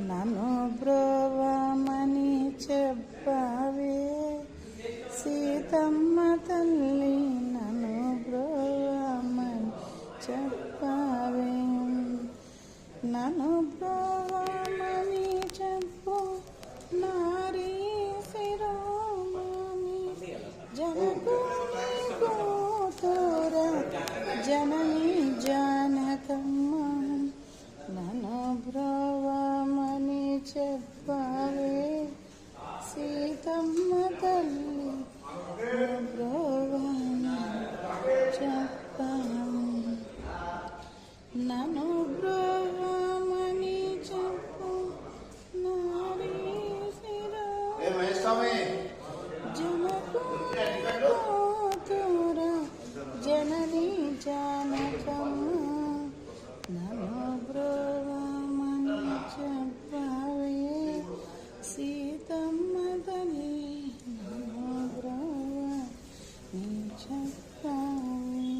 నన్ను బ్రోవమని చెప్పవే. సీతమ్మ తల్లి నన్ను బ్రోవమని చెప్పవే. నన్ను బ్రోవమని చెప్పు నారీ శిరోమణి జనకు జనని జానకమ్మ. నమో బ్రోవమని చెప్పవే సీతమ్మ తల్లి నమో బ్రోవమని చెప్పవే.